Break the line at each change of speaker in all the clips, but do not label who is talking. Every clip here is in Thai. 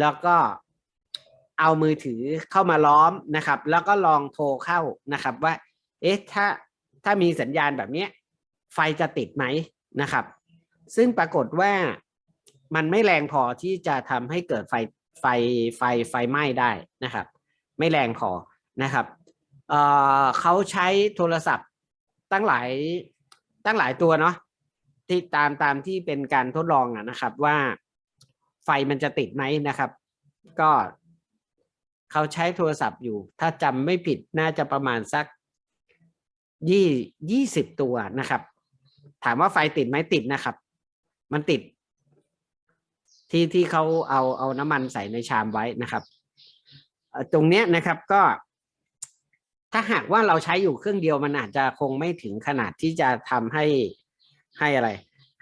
แล้วก็เอามือถือเข้ามาล้อมนะครับ แล้วก็ลองโทรเข้านะครับว่า เอ๊ะถ้าถ้ามีสัญญาณแบบเนี้ยไฟจะติดไหมนะครับ ซึ่งปรากฏว่ามันไม่แรงพอที่จะทำให้เกิดไฟไฟไฟไฟไหม้ได้นะครับ ไม่แรงพอนะครับเเขาใช้โทรศัพท์ตั้งหลายตั้งหลายตัวเนาะที่ตามตามที่เป็นการทดลองอะนะครับว่า ไฟมันจะติดไหมนะครับ ก็เขาใช้โทรศัพท์อยู่ ถ้าจำไม่ผิดน่าจะประมาณสักยี่ยี่สิบตัวนะครับ ถามว่าไฟติดไหมติดนะครับ มันติด ที่ที่เขาเอาเอาน้ำมันใส่ในชามไว้นะครับตรงเนี้ยนะครับก็ ถ้าหากว่าเราใช้อยู่เครื่องเดียวมันอาจจะคงไม่ถึงขนาดที่จะทำให้ให้อะไร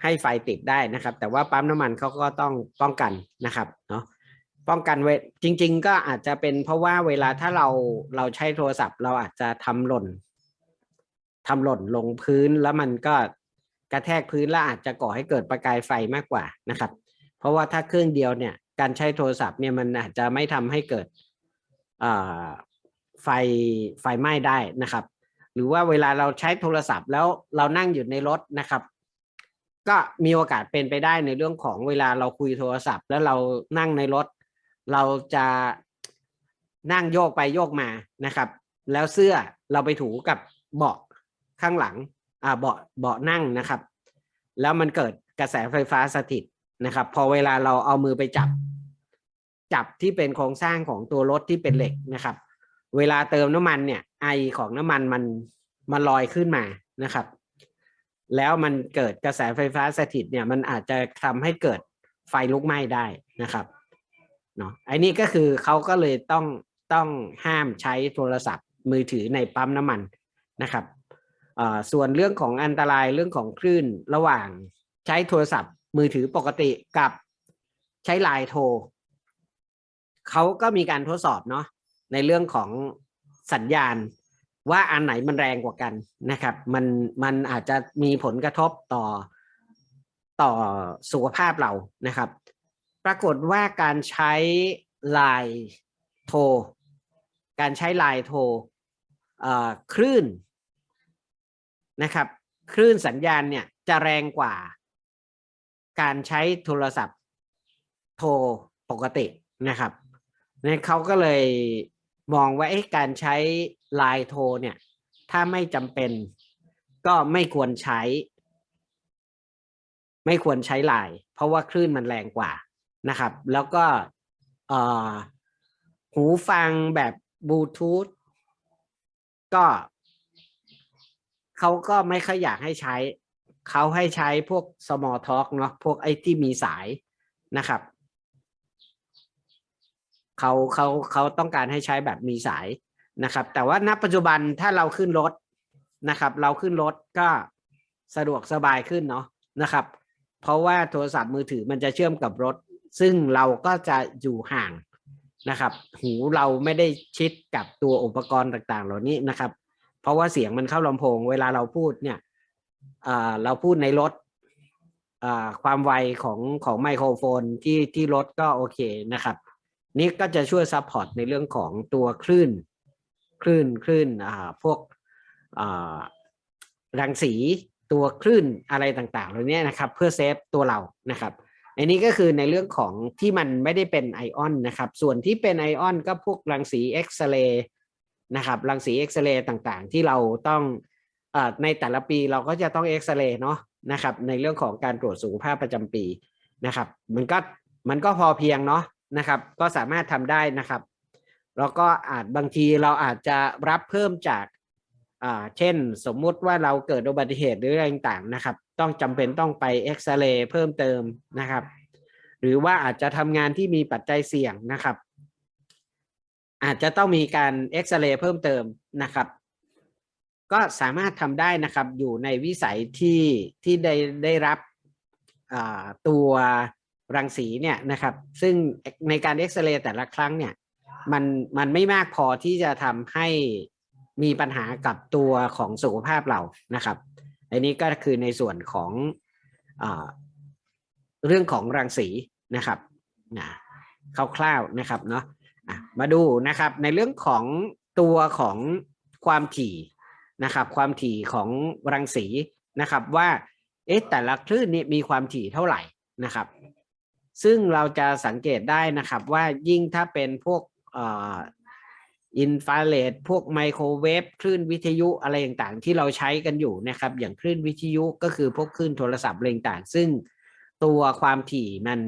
ให้ไฟติดได้นะครับ แต่ว่าปั๊มน้ำมันเขาก็ต้องป้องกันนะครับเนาะป้องกันไว้จริง ๆ ก็อาจจะเป็นเพราะว่าเวลาถ้าเราเราใช้โทรศัพท์ เราอาจจะทำหล่นทำหล่นลงพื้นแล้วมันก็กระแทกพื้นแล้วอาจจะก่อให้เกิดประกายไฟมากกว่านะครับ เพราะว่าถ้าเครื่องเดียวเนี่ย การใช้โทรศัพท์เนี่ยมันอาจจะไม่ทำให้เกิดไฟไฟไหม้ได้นะครับ หรือว่าเวลาเราใช้โทรศัพท์แล้วเรานั่งอยู่ในรถนะครับ ก็มีโอกาสเป็นไปได้ในเรื่องของเวลาเราคุยโทรศัพท์ แล้วเรานั่งในรถ เราจะนั่งโยกไปโยกมานะครับ แล้วเสื้อเราไปถูกับเบาะข้างหลังอ่าเบาะเบาะนั่งนะครับ แล้วมันเกิดกระแสไฟฟ้าสถิตนะครับ พอเวลาเราเอามือไปจับ จับที่เป็นโครงสร้างของตัวรถที่เป็นเหล็กนะครับ เวลาเติมน้ำมันเนี่ยไอของน้ำมันมันมันลอยขึ้นมานะครับ แล้วมันเกิดกระแสไฟฟ้าสถิตเนี่ยมันอาจจะทำให้เกิดไฟลุกไหม้ได้นะครับเนาะไอ้นี่ก็คือเขาก็เลยต้องต้องห้ามใช้โทรศัพท์มือถือในปั๊มน้ำมันนะครับอ่าส่วนเรื่องของอันตรายเรื่องของคลื่นระหว่างใช้โทรศัพท์มือถือปกติกับใช้ไลน์โทรเขาก็มีการทดสอบเนาะในเรื่องของสัญญาณ ว่าอันไหนมันแรงกว่ากันนะครับ มันมันอาจจะมีผลกระทบต่อต่อสุขภาพเรานะครับ ปรากฏว่าการใช้ไลน์โทร การใช้ไลน์โทรคลื่นนะครับ คลื่นสัญญาณเนี่ยจะแรงกว่า การใช้โทรศัพท์โทรปกตินะครับเนี่ยเขาก็เลยมองว่าเอ๊ะการใช้ ไลน์โทรเนี่ย ถ้าไม่จำเป็นก็ไม่ควรใช้ ไม่ควรใช้ไลน์เพราะว่าคลื่นมันแรงกว่านะครับ แล้วก็หูฟังแบบบลูทูธก็เขาก็ไม่ค่อยอยากให้ใช้ เขาให้ใช้พวก small talk เนาะพวกไอ้ที่มีสายนะครับเขาเขาเขาต้องการให้ใช้แบบมีสาย นะครับแต่ว่าณปัจจุบันถ้าเราขึ้นรถนะครับ เราขึ้นรถก็สะดวกสบายขึ้นเนาะนะครับ เพราะว่าโทรศัพท์มือถือมันจะเชื่อมกับรถ ซึ่งเราก็จะอยู่ห่างนะครับ หูเราไม่ได้ชิดกับตัวอุปกรณ์ต่างๆ เหล่านี้นะครับ เพราะว่าเสียงมันเข้าลำโพง เวลาเราพูดเนี่ยเราพูดในรถความไวของของไมโครโฟนที่ที่รถก็โอเคนะครับ นี่ก็จะช่วยซัพพอร์ตในเรื่องของตัวคลื่น คลื่นคลื่นอ่าพวกอ่ารังสีตัวคลื่นอะไรต่างๆเหล่านี้นะครับ เพื่อเซฟตัวเรานะครับอันนี้ก็คือในเรื่องของที่มันไม่ได้เป็นไอออนนะครับ ส่วนที่เป็นไอออนก็พวกรังสีเอ็กซเรย์นะครับ รังสีเอ็กซเรย์ต่างๆ ที่เราต้องอในแต่ละปีเราก็จะต้องเอ็กซเรย์เนาะนะครับ ในเรื่องของการตรวจสุขภาพประจำปีนะครับ มันก็มันก็พอเพียงเนาะนะครับ ก็สามารถทำได้นะครับ แล้วก็อาจบางทีเราอาจจะรับเพิ่มจากอ่าเช่นสมมุติว่าเราเกิดอุบัติเหตุหรืออะไรต่างๆนะครับ ต้องจำเป็นต้องไปเอ็กซเรย์เพิ่มเติมนะครับ หรือว่าอาจจะทำงานที่มีปัจจัยเสี่ยงนะครับ อาจจะต้องมีการเอ็กซเรย์เพิ่มเติมนะครับ ก็สามารถทำได้นะครับอยู่ในวิสัยที่ที่ได้ได้รับตัวรังสีเนี่ยนะครับ ซึ่งในการเอ็กซเรย์แต่ละครั้งเนี่ย มันมันไม่มากพอที่จะทำให้มีปัญหากับตัวของสุขภาพเรานะครับ อันนี้ก็คือในส่วนของอเรื่องของรังสีนะครับนะคร่าวๆนะครับเนาะมาดูนะครับในเรื่องของตัวของความถี่นะครับ ความถี่ของรังสีนะครับว่าเอ๊ะแต่ละคลื่นนี่มีความถี่เท่าไหร่นะครับ ซึ่งเราจะสังเกตได้นะครับว่ายิ่งถ้าเป็นพวก อ่ออินฟราเรดพวกไมโครเวฟคลื่นวิทยุอะไรต่างๆ ที่เราใช้กันอยู่นะครับ อย่างคลื่นวิทยุก็คือพวกคลื่นโทรศัพท์อะไรต่างๆ ซึ่งตัวความถี่มัน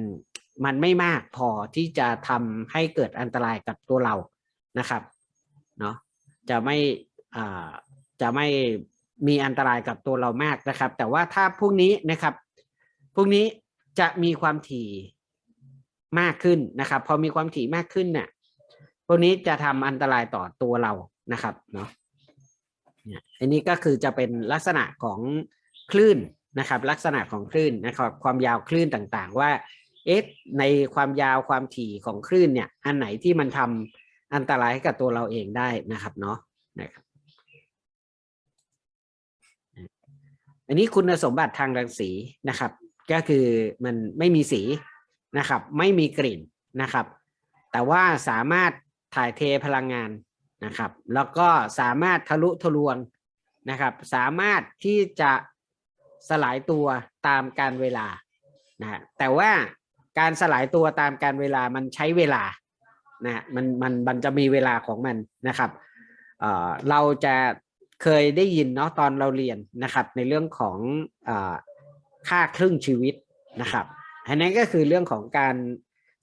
มันไม่มากพอที่จะทำให้เกิดอันตรายกับตัวเรานะครับเนาะจะไม่อ่าจะไม่มีอันตรายกับตัวเรามากนะครับ แต่ว่าถ้าพวกนี้นะครับ พวกนี้จะมีความถี่มากขึ้นนะครับ พอมีความถี่มากขึ้นเนี่ย พวกนี้จะทำอันตรายต่อตัวเรานะครับเนาะอันนี้ก็คือจะเป็นลักษณะของคลื่นนะครับ ลักษณะของคลื่นนะครับ ความยาวคลื่นต่างๆ ว่าเอ๊ะในความยาวความถี่ของคลื่นเนี่ย อันไหนที่มันทำอันตรายให้กับตัวเราเองได้นะครับเนาะนะครับอันนี้คุณสมบัติทางรังสีนะครับ ก็คือมันไม่มีสีนะครับ ไม่มีกลิ่นนะครับ แต่ว่าสามารถ ถ่ายเทพลังงานนะครับ แล้วก็สามารถทะลุทะลวงนะครับ สามารถที่จะสลายตัวตามการเวลานะฮะแต่ว่าการสลายตัวตามการเวลามันใช้เวลานะฮะมันมันมันจะมีเวลาของมันนะครับเเราจะเคยได้ยินเนาะตอนเราเรียนนะครับ ในเรื่องของอค่าครึ่งชีวิตนะครับอันนั้นก็คือเรื่องของการ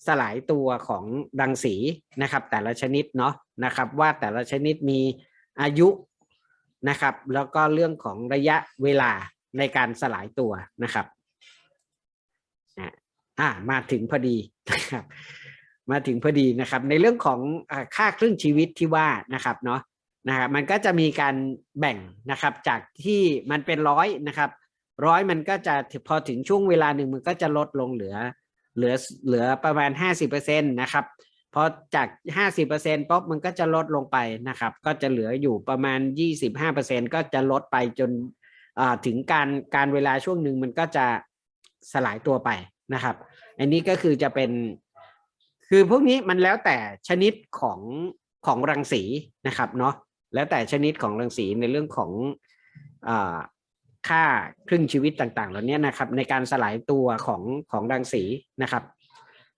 สลายตัวของรังสีนะครับ แต่ละชนิดเนาะนะครับ ว่าแต่ละชนิดมีอายุนะครับ แล้วก็เรื่องของระยะเวลาในการสลายตัวนะครับอ่ามาถึงพอดีนะครับมาถึงพอดีนะครับ ในเรื่องของค่าครึ่งชีวิตที่ว่านะครับเนาะนะครับมันก็จะมีการแบ่งนะครับจากที่มันเป็นร้อยนะครับร้อยมันก็จะพอถึงช่วงเวลาหนึ่งมันก็จะลดลงเหลือ เหลือเหลือประมาณห้าสิบเปอร์เซ็นตนะครับพอจากห้าสิบเปอร์เซ็นต์ปุ๊บมันก็จะลดลงไปนะครับ ก็จะเหลืออยู่ประมาณยี่สิบห้าเปอร์เซ็นก็จะลดไปจนถึงการการเวลาช่วงหนึ่งมันก็จะสลายตัวไปนะครับ อันนี้ก็คือจะเป็น คือพวกนี้มันแล้วแต่ชนิดของของรังสีนะครับเนาะแล้วแต่ชนิดของรังสีในเรื่องของอ ค่าครึ่งชีวิตต่างๆ เหล่านี้นะครับ ในการสลายตัวของของรังสีนะครับ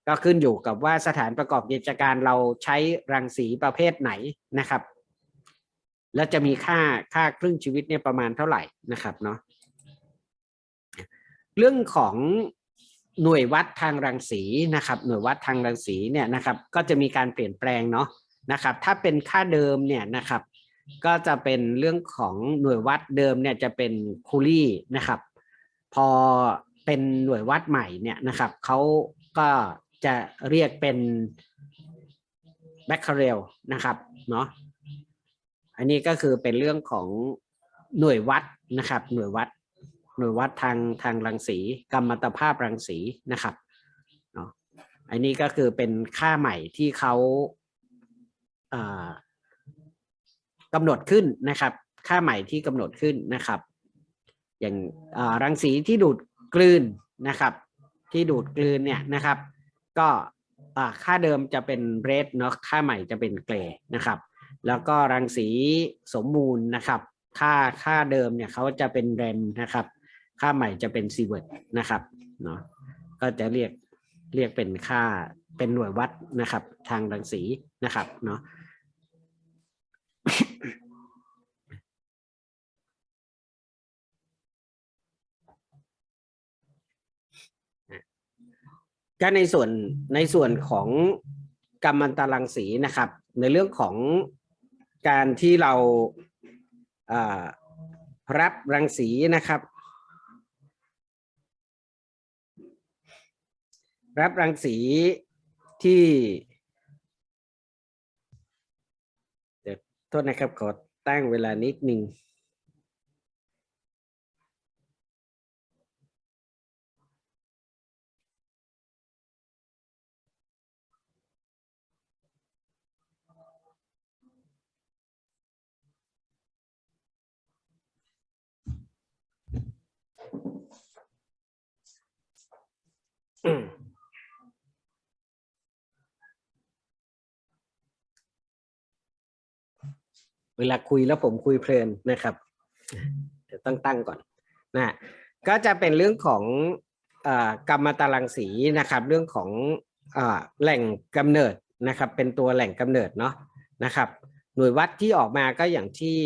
ก็ขึ้นอยู่กับว่าสถานประกอบกิจการเราใช้รังสีประเภทไหนนะครับ และจะมีค่าค่าครึ่งชีวิตเนี่ยประมาณเท่าไหร่นะครับเนาะเรื่องของหน่วยวัดทางรังสีนะครับ หน่วยวัดทางรังสีเนี่ยนะครับ ก็จะมีการเปลี่ยนแปลงเนาะนะครับ ถ้าเป็นค่าเดิมเนี่ยนะครับ ก็จะเป็นเรื่องของหน่วยวัดเดิมเนี่ยจะเป็นคูลี่นะครับ พอเป็นหน่วยวัดใหม่เนี่ยนะครับเขาก็จะเรียกเป็นแบคเคเรลนะครับเนาะอันนี้ก็คือเป็นเรื่องของหน่วยวัดนะครับ หน่วยวัด หน่วยวัดทางทางรังสีกรรมตภาพรังสีนะครับเนาะอันนี้ก็คือเป็นค่าใหม่ที่เขา อ่ากำหนดขึ้นนะครับ ค่าใหม่ที่กำหนดขึ้นนะครับ อย่างรังสีที่ดูดกลืนนะครับ ที่ดูดกลืนเนี่ยนะครับ ก็ค่าเดิมจะเป็นเรดเนาะค่าใหม่จะเป็นเกรนะครับ แล้วก็รังสีสมมูลนะครับ ค่าค่าเดิมเนี่ยเขาจะเป็นแรมนะครับ ค่าใหม่จะเป็นซีเวิร์ดนะครับเนาะก็จะเรียกเรียกเป็นค่าเป็นหน่วยวัดนะครับ ทางรังสีนะครับเนาะ ก็ในส่วนในส่วนของกัมมันตรังสีนะครับ ในเรื่องของการที่เราอรับรังสีนะครับ รับรังสีที่เดี๋ยวโทษนะครับขอตั้งเวลานิดหนึ่ง เวลาคุยแล้วผมคุยเพลินนะครับตั้งตั้งก่อนนะก็จะเป็นเรื่องของกรรมตารังสีนะครับ เรื่องของแหล่งกำเนิดนะครับ เป็นตัวแหล่งกำเนิดเนาะนะครับ หน่วยวัดที่ออกมาก็อย่างที่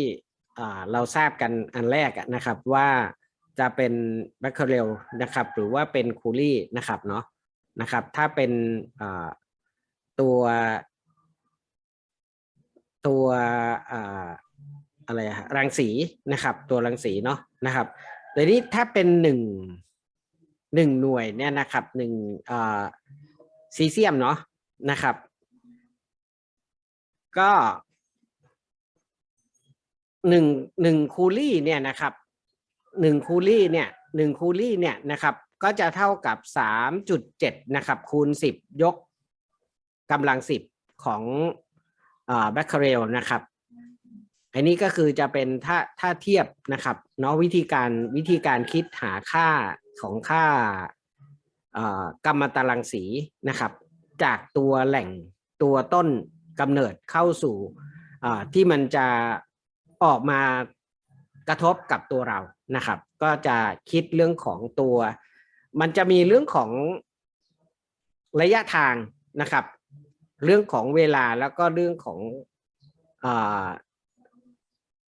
เราทราบกันอันแรกนะครับว่า จะเป็นแบคเคเรลนะครับ หรือว่าเป็นคูลี่นะครับเนาะนะครับ ถ้าเป็นตัวตัวอะไรอะรังสีนะครับ ตัวรังสีเนาะนะครับเดี๋ยวนี้ถ้าเป็นหนึ่งหนึ่งหน่วยเนี่ยนะครับหนึ่งซีเซียมเนาะนะครับ ก็หนึ่งหนึ่งคูลี่เนี่ยนะครับ หนึ่งคูลี่เนี่ยหนึ่งคูลี่เนี่ยนะครับ ก็จะเท่ากับสามจุดเจ็ดนะครับคูณสิบยกกำลังสิบของแบคเคเรลนะครับอันนี้ก็คือจะเป็นถ้าถ้าเทียบนะครับเนาะวิธีการวิธีการคิดหาค่าของค่ากรรมตรังสีนะครับ จากตัวแหล่งตัวต้นกำเนิดเข้าสู่ที่มันจะออกมา กระทบกับตัวเรานะครับ ก็จะคิดเรื่องของตัว มันจะมีเรื่องของระยะทางนะครับ เรื่องของเวลาแล้วก็เรื่องของอ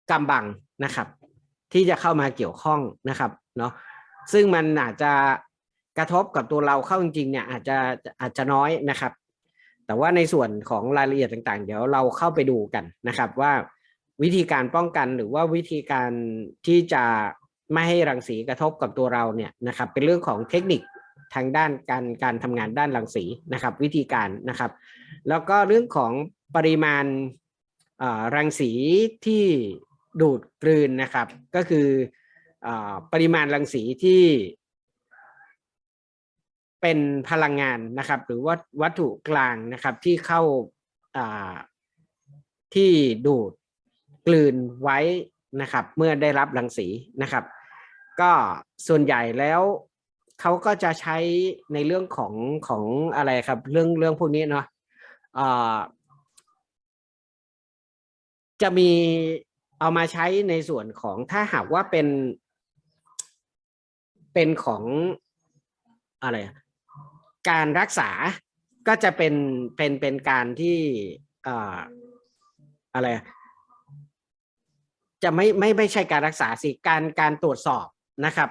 กำบังนะครับ ที่จะเข้ามาเกี่ยวข้องนะครับเนาะซึ่งมันอาจจะกระทบกับตัวเราเข้าจริงๆเนี่ยอาจจะอาจจะน้อยนะครับ แต่ว่าในส่วนของรายละเอียดต่างๆ เดี๋ยวเราเข้าไปดูกันนะครับว่า วิธีการป้องกันหรือว่าวิธีการที่จะไม่ให้รังสีกระทบกับตัวเราเนี่ยนะครับเป็นเรื่องของเทคนิคทางด้านการการทำงานด้านรังสีนะครับ วิธีการนะครับ แล้วก็เรื่องของปริมาณอ่ารังสีที่ดูดกลืนนะครับ ก็คืออปริมาณรังสีที่เป็นพลังงานนะครับ หรือว่าวัตถุกลางนะครับที่เข้าอ่าที่ดูด กลืนไว้นะครับ เมื่อได้รับรังสีนะครับ ก็ส่วนใหญ่แล้วเขาก็จะใช้ในเรื่องของของอะไรครับ เรื่องเรื่องพวกนี้เนาะจะมีเอามาใช้ในส่วนของถ้าหากว่าเป็น เป็นของอะไรการรักษาก็จะเป็นเป็นเป็นการที่ออะไร จะไม่ไม่ไม่ใช่การรักษาสิการการตรวจสอบนะครับ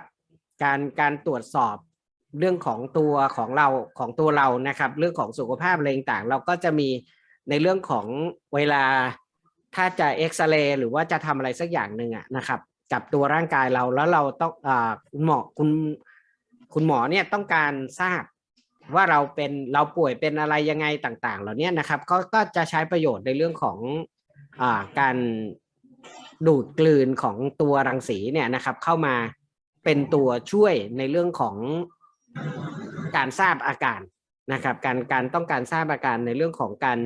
การการตรวจสอบเรื่องของตัวของเราของตัวเรานะครับ เรื่องของสุขภาพอะไรต่างเราก็จะมีในเรื่องของเวลาถ้าจะเอ็กซเรย์หรือว่าจะทำอะไรสักอย่างหนึ่งอะนะครับ กับตัวร่างกายเราแล้วเราต้องอ่าคุณหมอคุณคุณหมอเนี่ยต้องการทราบว่าเราเป็นเราป่วยเป็นอะไรยังไงต่าง ๆ เหล่านี้นะครับเขาก็จะใช้ประโยชน์ในเรื่องของอ่าการ ดูดกลืนของตัวรังสีเนี่ยนะครับ เข้ามาเป็นตัวช่วยในเรื่องของการทราบอาการนะครับ การการต้องการทราบอาการในเรื่องของการ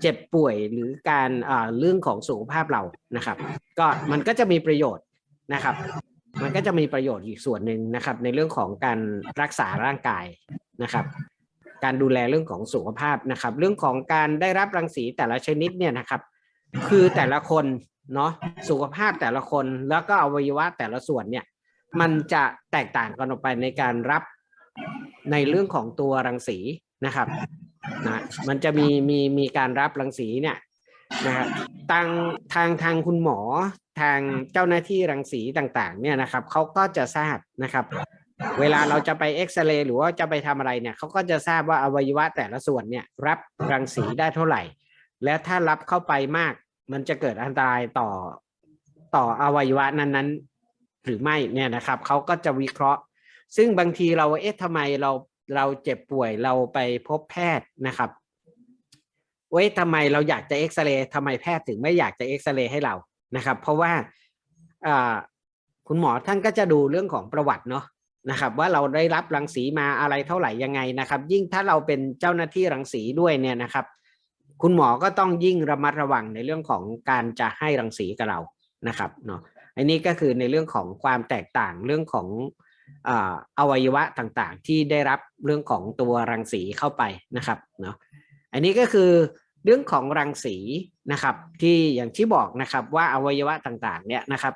เจ็บป่วยหรือการเรื่องของสุขภาพเรานะครับ ก็มันก็จะมีประโยชน์นะครับ มันก็จะมีประโยชน์อีกส่วนหนึ่งนะครับ ในเรื่องของการรักษาร่างกายนะครับ การดูแลเรื่องของสุขภาพนะครับ เรื่องของการได้รับรังสีแต่ละชนิดเนี่ยนะครับ คือแต่ละคน เนาะสุขภาพแต่ละคนแล้วก็อวัยวะแต่ละส่วนเนี่ย มันจะแตกต่างกันออกไปในการรับในเรื่องของตัวรังสีนะครับนะมันจะมีมีมีการรับรังสีเนี่ยนะครับทางทางทางคุณหมอทางเจ้าหน้าที่รังสีต่างๆ เนี่ยนะครับเขาก็จะทราบนะครับ เวลาเราจะไปเอ็กซเรย์หรือว่าจะไปทำอะไรเนี่ยเขาก็จะทราบว่าอวัยวะแต่ละส่วนเนี่ย รับรังสีได้เท่าไหร่ และถ้ารับเข้าไปมาก มันจะเกิดอันตรายต่อต่ออวัยวะนั้นๆ หรือไม่เนี่ยนะครับเขาก็จะวิเคราะห์ ซึ่งบางทีเราเอ๊ะทำไมเราเราเจ็บป่วยเราไปพบแพทย์นะครับเว้ยทำไมเราอยากจะเอ็กซเรย์ทำไมแพทย์ถึงไม่อยากจะเอ็กซเรย์ให้เรานะครับ เพราะว่าอ่าคุณหมอท่านก็จะดูเรื่องของประวัติเนาะนะครับ ว่าเราได้รับรังสีมาอะไรเท่าไหร่ยังไงนะครับ ยิ่งถ้าเราเป็นเจ้าหน้าที่รังสีด้วยเนี่ยนะครับ คุณหมอก็ต้องยิ่งระมัดระวังในเรื่องของการจะให้รังสีกับเรานะครับเนาะอันนี้ก็คือในเรื่องของความแตกต่างเรื่องของอวัยวะต่างๆ ที่ได้รับเรื่องของตัวรังสีเข้าไปนะครับเนาะอันนี้ก็คือเรื่องของรังสีนะครับ ที่อย่างที่บอกนะครับว่าอวัยวะต่างๆเนี่ยนะครับ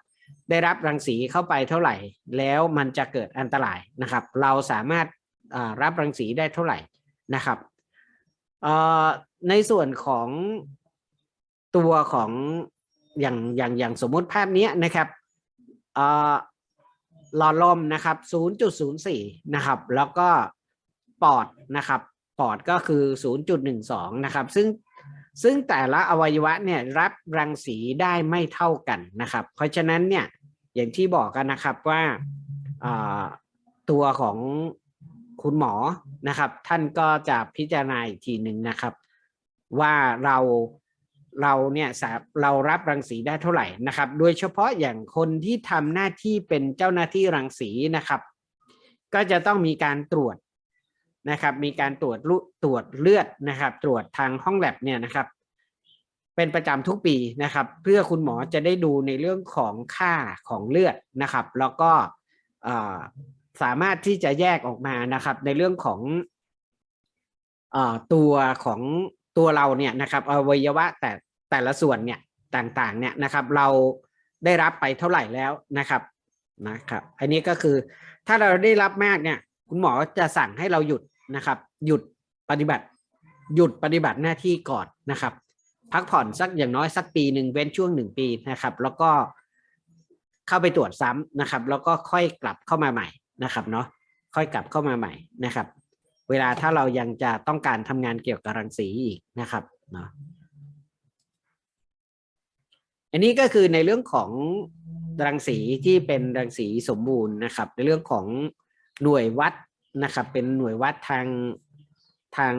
ได้รับรังสีเข้าไปเท่าไหร่ แล้วมันจะเกิดอันตรายนะครับ เราสามารถรับรังสีได้เท่าไหร่นะครับ ในส่วนของตัวของอย่างอย่างอย่างสมมุติภาพนี้นะครับเอ่อหลอดลมนะครับ 0.04 นะครับ แล้วก็ปอดนะครับ ปอดก็คือ 0.12 นะครับ ซึ่งซึ่งแต่ละอวัยวะเนี่ยรับรังสีได้ไม่เท่ากันนะครับ เพราะฉะนั้นเนี่ยอย่างที่บอกกันนะครับว่าตัวของ คุณหมอนะครับ ท่านก็จะพิจารณาอีกทีหนึ่งนะครับ ว่าเราเราเนี่ยเรารับรังสีได้เท่าไหร่นะครับ โดยเฉพาะอย่างคนที่ทำหน้าที่เป็นเจ้าหน้าที่รังสีนะครับ ก็จะต้องมีการตรวจนะครับ มีการตรวจตรวจเลือดนะครับ ตรวจทางห้องแลบเนี่ยนะครับ เป็นประจำทุกปีนะครับ เพื่อคุณหมอจะได้ดูในเรื่องของค่าของเลือดนะครับ แล้วก็ สามารถที่จะแยกออกมานะครับ ในเรื่องของเอ่อตัวของตัวเราเนี่ยนะครับอวัยวะแต่แต่ละส่วนเนี่ยต่างๆเนี่ยนะครับ เราได้รับไปเท่าไหร่แล้วนะครับนะครับ อันนี้ก็คือถ้าเราได้รับมากเนี่ยคุณหมอจะสั่งให้เราหยุดนะครับ หยุดปฏิบัติ หยุดปฏิบัติหน้าที่ก่อนนะครับ พักผ่อนสักอย่างน้อยสักปีหนึ่งเว้นช่วงหนึ่งปีนะครับ แล้วก็เข้าไปตรวจซ้ำนะครับ แล้วก็ค่อยกลับเข้ามาใหม่ นะครับเนาะค่อยกลับเข้ามาใหม่นะครับ เวลาถ้าเรายังจะต้องการทำงานเกี่ยวกับรังสีอีกนะครับเนาะอันนี้ก็คือในเรื่องของรังสีที่เป็นรังสีสมบูรณ์นะครับ ในเรื่องของหน่วยวัดนะครับ เป็นหน่วยวัดทางทาง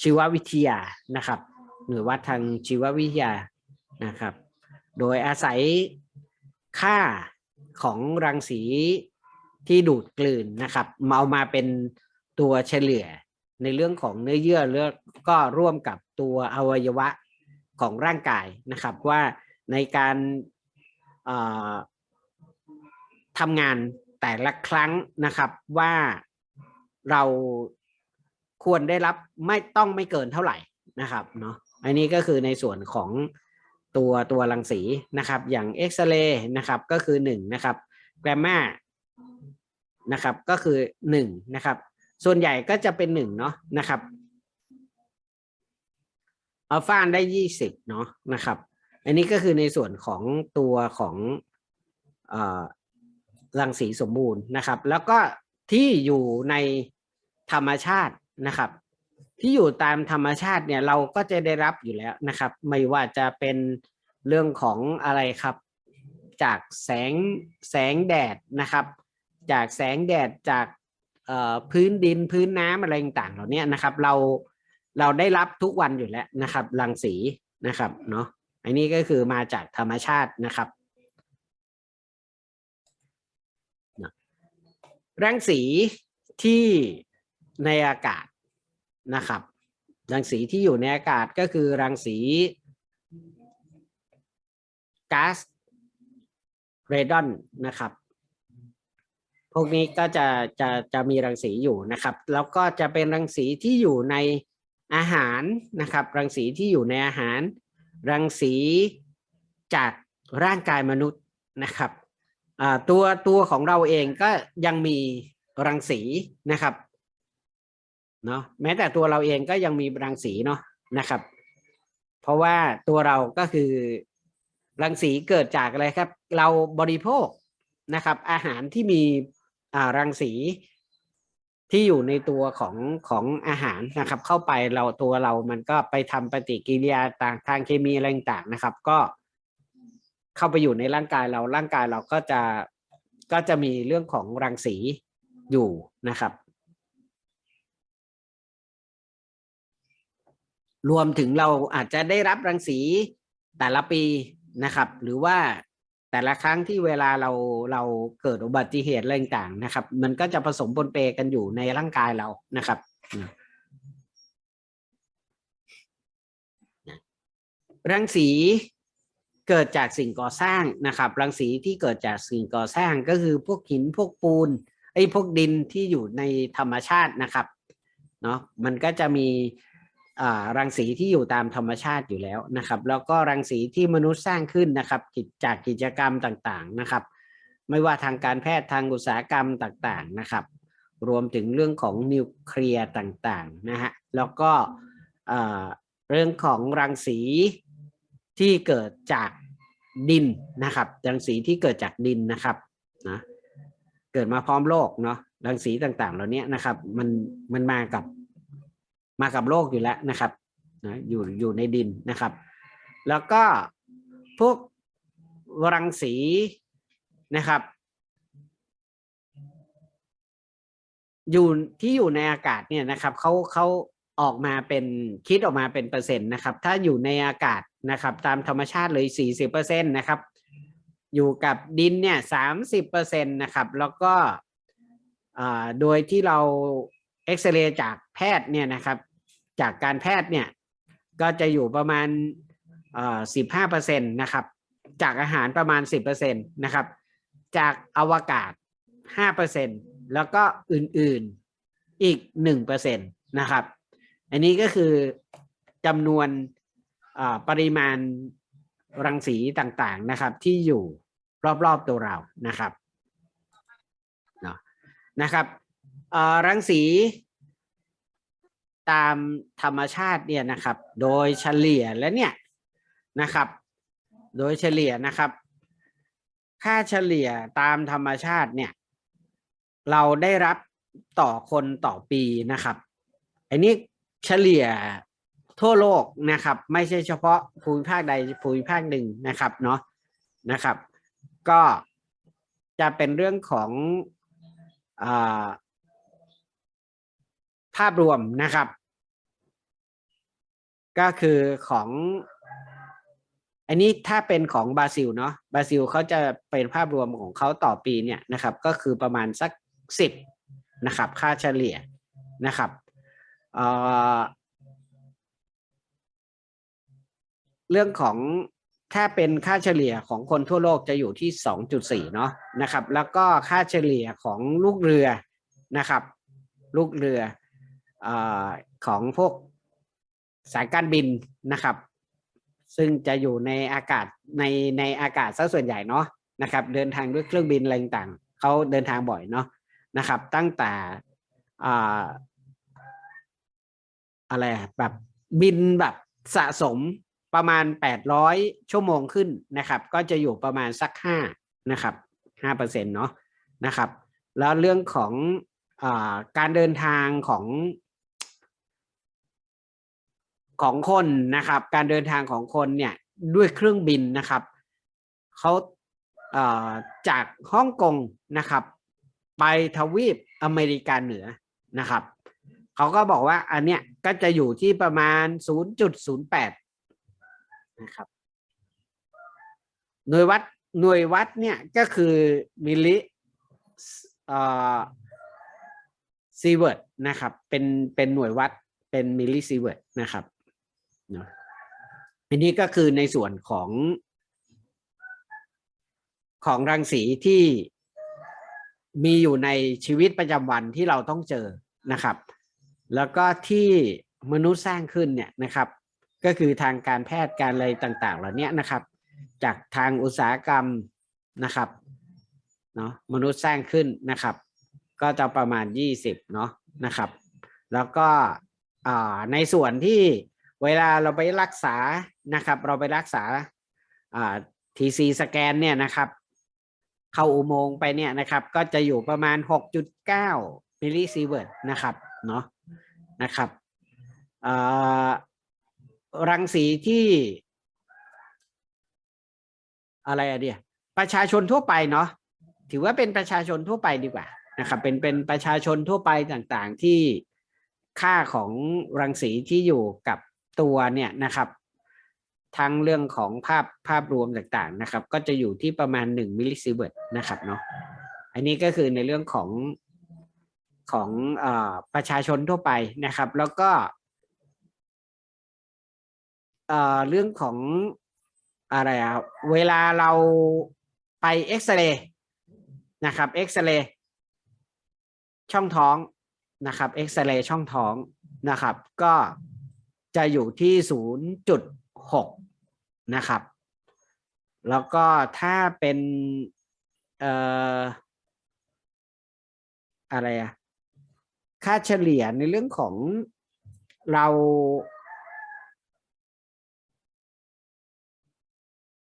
ชีววิทยานะครับ หน่วยวัดทางชีววิทยานะครับ โดยอาศัยค่า ของรังสีที่ดูดกลืนนะครับมาเอามาเป็นตัวเฉลี่ยในเรื่องของเนื้อเยื่อแล้วก็ร่วมกับตัวอวัยวะของร่างกายนะครับว่าในการทำงานแต่ละครั้งนะครับว่าเราควรได้รับไม่ต้องไม่เกินเท่าไหร่นะครับเนาะอันนี้ก็คือในส่วนของ ตัวตัวรังสีนะครับ อย่างเอ็กซเรย์นะครับก็คือหนึ่งนะครับแกรมมานะครับก็คือหนึ่งนะครับ ส่วนใหญ่ก็จะเป็นหนึ่งเนาะนะครับอัลฟาได้ยี่สิบเนาะนะครับ อันนี้ก็คือในส่วนของตัวของเอ่อรังสีสมบูรณ์นะครับ แล้วก็ที่อยู่ในธรรมชาตินะครับ ที่อยู่ตามธรรมชาติเนี่ยเราก็จะได้รับอยู่แล้วนะครับ ไม่ว่าจะเป็นเรื่องของอะไรครับ จากแสงแสงแดดนะครับ จากแสงแดดจากพื้นดินพื้นน้ำอะไรต่างๆเหล่านี้นะครับ เราเราได้รับทุกวันอยู่แล้วนะครับรังสีนะครับเนาะอันนี้ก็คือมาจากธรรมชาตินะครับรังสีที่ในอากาศ นะครับ รังสีที่อยู่ในอากาศก็คือรังสีก๊าซเรดอนนะครับ พวกนี้ก็จะจะจะมีรังสีอยู่นะครับ แล้วก็จะเป็นรังสีที่อยู่ในอาหารนะครับ รังสีที่อยู่ในอาหาร รังสีจากร่างกายมนุษย์นะครับตัวตัวของเราเองก็ยังมีรังสีนะครับ เนาะแม้แต่ตัวเราเองก็ยังมีรังสีเนาะนะครับ เพราะว่าตัวเราก็คือรังสีเกิดจากอะไรครับ เราบริโภคนะครับ อาหารที่มีอ่ารังสีที่อยู่ในตัวของของอาหารนะครับ เข้าไปเราตัวเรามันก็ไปทำปฏิกิริยาต่างทางเคมีอะไรต่างนะครับ ก็เข้าไปอยู่ในร่างกายเราร่างกายเราก็จะก็จะมีเรื่องของรังสีอยู่นะครับ รวมถึงเราอาจจะได้รับรังสีแต่ละปีนะครับ หรือว่าแต่ละครั้งที่เวลาเราเราเกิดอุบัติเหตุอะไรต่างๆนะครับ มันก็จะผสมปนเปกันอยู่ในร่างกายเรานะครับรังสีเกิดจากสิ่งก่อสร้างนะครับ รังสีที่เกิดจากสิ่งก่อสร้างก็คือพวกหินพวกปูนไอ้พวกดินที่อยู่ในธรรมชาตินะครับเนาะมันก็จะมี รังสีที่อยู่ตามธรรมชาติอยู่แล้วนะครับ แล้วก็รังสีที่มนุษย์สร้างขึ้นนะครับจากกิจกรรมต่างๆนะครับ ไม่ว่าทางการแพทย์ทางอุตสาหกรรมต่างๆนะครับ รวมถึงเรื่องของนิวเคลียร์ต่างๆนะฮะแล้วก็อ่อเรื่องของรังสีที่เกิดจากดินนะครับ รังสีที่เกิดจากดินนะครับนะเกิดมาพร้อมโลกเนาะรังสีต่างๆ เหล่านี้นะครับ มันมันมากับ มากับโลกอยู่แล้วนะครับนะอยู่อยู่ในดินนะครับ แล้วก็พวกรังสีนะครับ อยู่ที่อยู่ในอากาศเนี่ยนะครับเขาเขาออกมาเป็นคิดออกมาเป็นเปอร์เซ็นต์นะครับ ถ้าอยู่ในอากาศนะครับ ตามธรรมชาติเลยสี่สิบเปอร์เซ็นต์นะครับ อยู่กับดินเนี่ยสามสิบเปอร์เซ็นต์นะครับ แล้วก็อ่าโดยที่เรา เอ็กซเรย์จากแพทย์เนี่ยนะครับ จากการแพทย์เนี่ยก็จะอยู่ประมาณสิบห้าเปอร์เซ็นต์นะครับ จากอาหารประมาณสิบเปอร์เซ็นต์นะครับ จากอวกาศห้าเปอร์เซ็นต์แล้วก็อื่นๆอีกหนึ่งเปอร์เซ็นต์นะครับ อันนี้ก็คือจำนวนอ่าปริมาณรังสีต่างๆนะครับ ที่อยู่รอบๆตัวเรานะครับนะครับ รังสีตามธรรมชาติเนี่ยนะครับ โดยเฉลี่ยแล้วเนี่ยนะครับ โดยเฉลี่ยนะครับ ค่าเฉลี่ยตามธรรมชาติเนี่ย เราได้รับต่อคนต่อปีนะครับ อันนี้เฉลี่ยทั่วโลกนะครับ ไม่ใช่เฉพาะภูมิภาคใดภูมิภาคหนึ่งนะครับเนาะนะครับ ก็จะเป็นเรื่องของอา ภาพรวมนะครับ ก็คือของ อันนี้ถ้าเป็นของบราซิลเนาะบราซิลเขาจะเป็นภาพรวมของเขาต่อปีเนี่ยนะครับ ก็คือประมาณสักสิบนะครับ ค่าเฉลี่ยนะครับเเรื่องของถ้าเป็นค่าเฉลี่ยของคนทั่วโลกจะอยู่ที่ 2.4 เนาะนะครับ แล้วก็ค่าเฉลี่ยของลูกเรือนะครับ ลูกเรือ อของพวกสายการบินนะครับ ซึ่งจะอยู่ในอากาศในในอากาศซะส่วนใหญ่เนาะนะครับ เดินทางด้วยเครื่องบินอะไรต่างเขาเดินทางบ่อยเนาะนะครับ ตั้งแต่อะไรแบบบินแบบสะสมประมาณ 800 ชั่วโมงขึ้นนะครับ ก็จะอยู่ประมาณสักห้านะครับห้าเปอร์เซ็นต์เนาะนะครับ แล้วเรื่องของอการเดินทางของ ของคนนะครับ การเดินทางของคนเนี่ยด้วยเครื่องบินนะครับเขาเจากฮ่องกงนะครับ ไปทวีปอเมริกาเหนือนะครับเขาก็บอกว่าอันเนี้ยก็จะอยู่ที่ประมาณ 0.08 นะครับ หน่วยวัดหน่วยวัดเนี่ยก็คือมิลลิเซีเวิร์ดนะครับ เป็นเป็นหน่วยวัดเป็นมิลลิซีเวิร์ดนะครับ นะอันนี้ก็คือในส่วนของของรังสีที่มีอยู่ในชีวิตประจำวันที่เราต้องเจอนะครับ แล้วก็ที่มนุษย์สร้างขึ้นเนี่ยนะครับ ก็คือทางการแพทย์การอะไรต่าง ๆ เหล่านี้นะครับ จากทางอุตสาหกรรมนะครับเนาะมนุษย์สร้างขึ้นนะครับ ก็จะประมาณยี่สิบเนาะนะครับ แล้วก็ในส่วนที่ เวลาเราไปรักษานะครับ เราไปรักษาทีซีสแกนเนี่ยนะครับ เข้าอุโมงค์ไปเนี่ยนะครับ ก็จะอยู่ประมาณ 6.9มิลลิซีเวิร์ดนะครับเนาะนะครับรังสีที่อะไรอะเดียประชาชนทั่วไปเนาะถือว่าเป็นประชาชนทั่วไปดีกว่านะครับ เป็นเป็นประชาชนทั่วไปต่างๆที่ค่าของรังสีที่อยู่กับ ตัวเนี่ยนะครับ ทั้งเรื่องของภาพภาพรวมต่างๆนะครับ ก็จะอยู่ที่ประมาณหนึ่งมิลลิซีเวิร์ดนะครับเนาะอันนี้ก็คือในเรื่องของของอประชาชนทั่วไปนะครับ แล้วก็เอ่อเรื่องของอะไรอะเวลาเราไปเอ็กซเรย์นะครับเอ็กซเรย์ช่องท้องนะครับเอ็กซเรย์ช่องท้องนะครับ ก็ จะอยู่ที่ศูนย์จุดหกนะครับ แล้วก็ถ้าเป็นเอ่ออะไรอะค่าเฉลี่ยในเรื่องของเรา